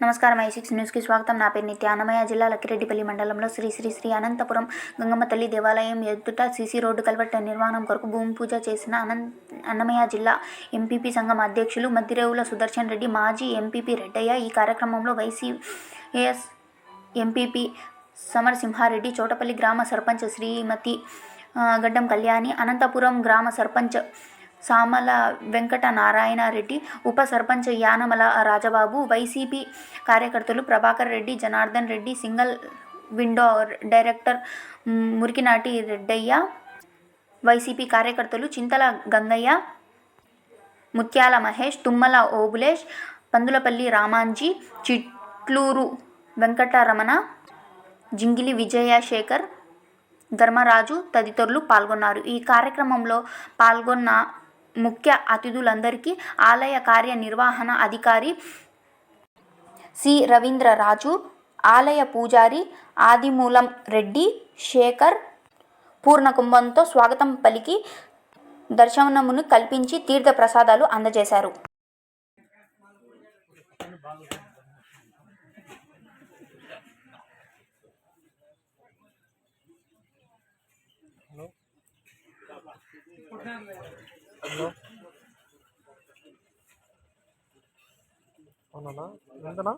నమస్కారం I six న్యూస్కి స్వాగతం. నా పేరు నిత్య అన్నమయ్య జిల్లా లక్కిరెడ్డిపల్లి మండలంలో శ్రీ శ్రీ శ్రీ అనంతపురం గంగమ్మ తల్లి దేవాలయం ఎదుట సీసీ రోడ్డు కల్వర్ట్ నిర్మాణం కొరకు భూమి పూజ చేసిన అనంత అన్నమయ్య జిల్లా ఎంపీపీ సంఘం అధ్యక్షులు మద్దిరేవుల సుదర్శన్ రెడ్డి మాజీ ఎంపీపీ రెడ్డయ్య ఈ కార్యక్రమంలో వైసీఎస్ ఎంపీపీ సమరసింహారెడ్డి చోటపల్లి గ్రామ సర్పంచ్ శ్రీమతి గడ్డం కళ్యాణి అనంతపురం గ్రామ సర్పంచ్ సామల వెంకట నారాయణారెడ్డి ఉప సర్పంచ్ యానమల రాజబాబు వైసీపీ కార్యకర్తలు Prabhakar Reddy Janardhan Reddy single window director Murikinati Reddaiah YCP కార్యకర్తలు చింతల గంగయ్య ముత్యాల మహేష్ తుమ్మల ఓబులేష్ పందులపల్లి రామాంజీ చిట్లూరు వెంకటరమణ జింగిలి విజయశేఖర్ ధర్మరాజు తదితరులు పాల్గొన్నారు. ఈ కార్యక్రమంలో పాల్గొన్న ముఖ్య అతిథులందరికీ ఆలయ కార్యనిర్వహణ అధికారి సి. రవీంద్రరాజు ఆలయ పూజారి ఆదిమూలం రెడ్డి శేఖర్ పూర్ణకుంభంతో స్వాగతం పలికి దర్శనమును కల్పించి తీర్థ ప్రసాదాలు అందజేశారు. హలో. అవునా ఎంతనా